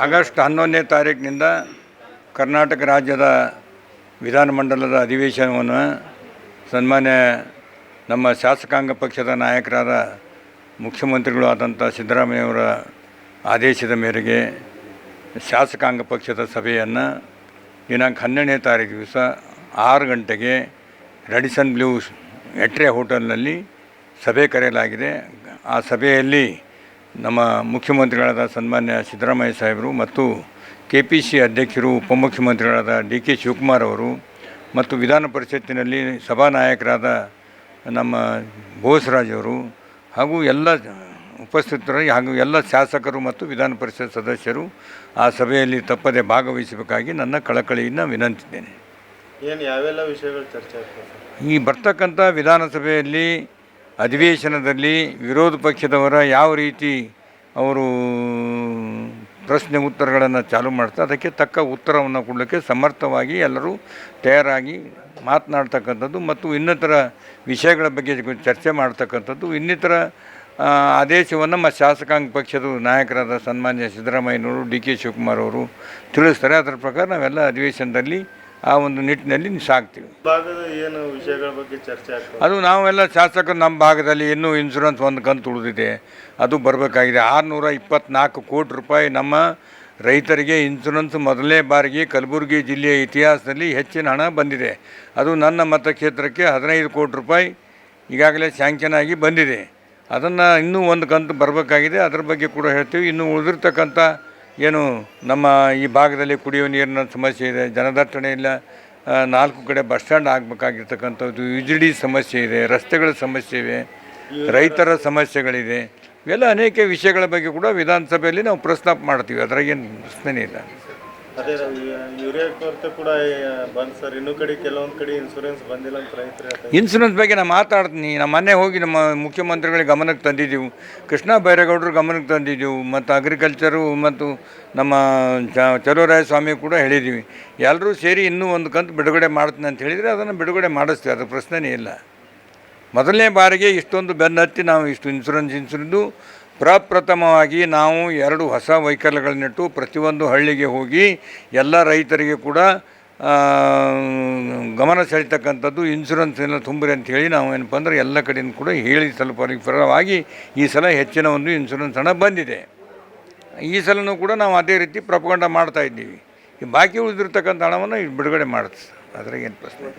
August ಹನ್ನೊಂದನೇ ತಾರೀಕಿನಿಂದ ಕರ್ನಾಟಕ ರಾಜ್ಯದ ವಿಧಾನಮಂಡಲದ ಅಧಿವೇಶನವನ್ನು ಸನ್ಮಾನ್ಯ ನಮ್ಮ ಶಾಸಕಾಂಗ ಪಕ್ಷದ ನಾಯಕರಾದ ಮುಖ್ಯಮಂತ್ರಿಗಳು ಆದಂಥ ಸಿದ್ದರಾಮಯ್ಯವರ ಆದೇಶದ ಮೇರೆಗೆ ಶಾಸಕಾಂಗ ಪಕ್ಷದ ಸಭೆಯನ್ನು ದಿನಾಂಕ ಹನ್ನೆರಡನೇ ತಾರೀಕು ದಿವಸ ಆರು ಗಂಟೆಗೆ ರೆಡಿಸನ್ ಬ್ಲೂಸ್ ಎಟ್ರೆ ಹೋಟೆಲ್ನಲ್ಲಿ ಸಭೆ ಕರೆಯಲಾಗಿದೆ. ಆ ಸಭೆಯಲ್ಲಿ ನಮ್ಮ ಮುಖ್ಯಮಂತ್ರಿಗಳಾದ ಸನ್ಮಾನ್ಯ ಸಿದ್ದರಾಮಯ್ಯ ಸಾಹೇಬರು ಮತ್ತು ಕೆ ಪಿ ಸಿ ಅಧ್ಯಕ್ಷರು ಉಪಮುಖ್ಯಮಂತ್ರಿಗಳಾದ ಡಿ ಕೆ ಶಿವಕುಮಾರ್ ಅವರು ಮತ್ತು ವಿಧಾನ ಪರಿಷತ್ತಿನಲ್ಲಿ ಸಭಾನಾಯಕರಾದ ನಮ್ಮ ಬೋಸರಾಜ್ ಅವರು ಹಾಗೂ ಎಲ್ಲ ಉಪಸ್ಥಿತರಾಗಿ ಹಾಗೂ ಎಲ್ಲ ಶಾಸಕರು ಮತ್ತು ವಿಧಾನ ಪರಿಷತ್ ಸದಸ್ಯರು ಆ ಸಭೆಯಲ್ಲಿ ತಪ್ಪದೆ ಭಾಗವಹಿಸಬೇಕಾಗಿ ನನ್ನ ಕಳಕಳಿಯನ್ನು ವಿನಂತಿದ್ದೇನೆ. ಏನು ಯಾವೆಲ್ಲ ವಿಷಯಗಳು ಚರ್ಚೆ ಈ ಬರ್ತಕ್ಕಂಥ ವಿಧಾನಸಭೆಯಲ್ಲಿ ಅಧಿವೇಶನದಲ್ಲಿ ವಿರೋಧ ಪಕ್ಷದವರ ಯಾವ ರೀತಿ ಅವರು ಪ್ರಶ್ನೆ ಉತ್ತರಗಳನ್ನು ಚಾಲೂ ಮಾಡ್ತಾರೆ ಅದಕ್ಕೆ ತಕ್ಕ ಉತ್ತರವನ್ನು ಕೊಡಲಿಕ್ಕೆ ಸಮರ್ಥವಾಗಿ ಎಲ್ಲರೂ ತಯಾರಾಗಿ ಮಾತನಾಡ್ತಕ್ಕಂಥದ್ದು ಮತ್ತು ಇನ್ನಿತರ ವಿಷಯಗಳ ಬಗ್ಗೆ ಚರ್ಚೆ ಮಾಡ್ತಕ್ಕಂಥದ್ದು. ಇನ್ನಿತರ ಆದೇಶವನ್ನು ನಮ್ಮ ಶಾಸಕಾಂಗ ಪಕ್ಷದ ನಾಯಕರಾದ ಸನ್ಮಾನ್ಯ ಸಿದ್ದರಾಮಯ್ಯನವರು, ಡಿ ಕೆ ಶಿವಕುಮಾರ್ ಅವರು ತಿಳಿಸ್ತಾರೆ. ಅದರ ಪ್ರಕಾರ ನಾವೆಲ್ಲ ಅಧಿವೇಶನದಲ್ಲಿ ಆ ಒಂದು ನಿಟ್ಟಿನಲ್ಲಿ ಸಾಕ್ತೀವಿ. ಭಾಗದ ಏನು ವಿಷಯಗಳ ಬಗ್ಗೆ ಚರ್ಚೆ ಆಗ್ತದೆ? ಅದು ನಾವೆಲ್ಲ ಶಾಸಕರು ನಮ್ಮ ಭಾಗದಲ್ಲಿ ಇನ್ನೂ ಇನ್ಶೂರೆನ್ಸ್ ಒಂದು ಕಂತು ಉಳಿದಿದೆ. ಅದು ಬರಬೇಕಾಗಿದೆ. ಆರುನೂರ ಇಪ್ಪತ್ತ್ನಾಲ್ಕು ಕೋಟಿ ರೂಪಾಯಿ ನಮ್ಮ ರೈತರಿಗೆ ಇನ್ಶೂರೆನ್ಸ್ ಮೊದಲನೇ ಬಾರಿಗೆ ಕಲಬುರಗಿ ಜಿಲ್ಲೆಯ ಇತಿಹಾಸದಲ್ಲಿ ಹೆಚ್ಚಿನ ಹಣ ಬಂದಿದೆ. ಅದು ನನ್ನ ಮತಕ್ಷೇತ್ರಕ್ಕೆ ಹದಿನೈದು ಕೋಟಿ ರೂಪಾಯಿ ಈಗಾಗಲೇ ಸ್ಯಾಂಕ್ಷನ್ ಆಗಿ ಬಂದಿದೆ. ಅದನ್ನು ಇನ್ನೂ ಒಂದು ಕಂತು ಬರಬೇಕಾಗಿದೆ. ಅದರ ಬಗ್ಗೆ ಕೂಡ ಹೇಳ್ತೀವಿ. ಇನ್ನು ಉಳಿದಿರ್ತಕ್ಕಂಥ ಏನು ನಮ್ಮ ಈ ಭಾಗದಲ್ಲಿ ಕುಡಿಯುವ ನೀರಿನ ಸಮಸ್ಯೆ ಇದೆ, ಜನದಟ್ಟಣೆ ಇಲ್ಲ ನಾಲ್ಕು ಕಡೆ ಬಸ್ ಸ್ಟ್ಯಾಂಡ್ ಆಗಬೇಕಾಗಿರ್ತಕ್ಕಂಥದ್ದು ಯುಜಿಡಿ ಸಮಸ್ಯೆ ಇದೆ, ರಸ್ತೆಗಳ ಸಮಸ್ಯೆ ಇವೆ ರೈತರ ಸಮಸ್ಯೆಗಳಿದೆ. ಇವೆಲ್ಲ ಅನೇಕ ವಿಷಯಗಳ ಬಗ್ಗೆ ಕೂಡ ವಿಧಾನಸಭೆಯಲ್ಲಿ ನಾವು ಪ್ರಸ್ತಾಪ ಮಾಡ್ತೀವಿ, ಅದರಾಗೇನು ಪ್ರಶ್ನೆ ಇಲ್ಲ. ಅದೇ ಯೂರಿಯಾ ಕೊರತೆ ಕೂಡ ಬಂದ್ ಸರ್. ಇನ್ನೂ ಕಡೆ ಕೆಲವೊಂದು ಕಡೆ ಇನ್ಸೂರೆನ್ಸ್ ಬಂದಿಲ್ಲ ಅಂತ ರೈತರು ಇನ್ಸೂರೆನ್ಸ್ ಬಗ್ಗೆ ನಾನು ಮಾತಾಡ್ತೀನಿ. ನಮ್ಮ ಮೊನ್ನೆ ಹೋಗಿ ನಮ್ಮ ಮುಖ್ಯಮಂತ್ರಿಗಳಿಗೆ ಗಮನಕ್ಕೆ ತಂದಿದ್ದೀವಿ. ಕೃಷ್ಣ ಬೈರೇಗೌಡರು ಗಮನಕ್ಕೆ ತಂದಿದ್ದೀವಿ. ಮತ್ತು ಅಗ್ರಿಕಲ್ಚರು ಮತ್ತು ನಮ್ಮ ಚಲುವರಾಯ ಸ್ವಾಮಿ ಕೂಡ ಹೇಳಿದ್ದೀವಿ. ಎಲ್ಲರೂ ಸೇರಿ ಇನ್ನೂ ಒಂದು ಕಂತು ಬಿಡುಗಡೆ ಮಾಡ್ತೀನಿ ಅಂತ ಹೇಳಿದರೆ ಅದನ್ನು ಬಿಡುಗಡೆ ಮಾಡಿಸ್ತೀವಿ. ಅದು ಪ್ರಶ್ನೆನೇ ಇಲ್ಲ. ಮೊದಲನೇ ಬಾರಿಗೆ ಇಷ್ಟೊಂದು ಬೆನ್ನತ್ತಿ ನಾವು ಇಷ್ಟು ಇನ್ಸೂರೆನ್ಸ್ ಇನ್ಸೂರೆನ್ಸು ಪ್ರಪ್ರಥಮವಾಗಿ ನಾವು ಎರಡು ಹೊಸ ವೈಕಲ್ಯಗಳನ್ನಿಟ್ಟು ಪ್ರತಿಯೊಂದು ಹಳ್ಳಿಗೆ ಹೋಗಿ ಎಲ್ಲ ರೈತರಿಗೆ ಕೂಡ ಗಮನ ಸೆಳೀತಕ್ಕಂಥದ್ದು ಇನ್ಸೂರೆನ್ಸ್ ಎಲ್ಲ ತುಂಬ್ರಿ ಅಂತ ಹೇಳಿ ನಾವು ಏನಪ್ಪ ಅಂದರೆ ಎಲ್ಲ ಕಡೆಯಿಂದ ಕೂಡ ಹೇಳಿ ಸ್ವಲ್ಪ ಪರವಾಗಿ ಈ ಸಲ ಹೆಚ್ಚಿನ ಒಂದು ಇನ್ಶೂರೆನ್ಸ್ ಹಣ ಬಂದಿದೆ ಈ ಸಲನೂ ಕೂಡ ನಾವು ಅದೇ ರೀತಿ ಪ್ರಪಗಂಡ ಮಾಡ್ತಾ ಇದ್ದೀವಿ ಬಾಕಿ ಉಳಿದಿರ್ತಕ್ಕಂಥ ಹಣವನ್ನು ಬಿಡುಗಡೆ ಮಾಡುತ್ತೆ ಅದ್ರಾಗೇನು ಪ್ರಶ್ನೆ.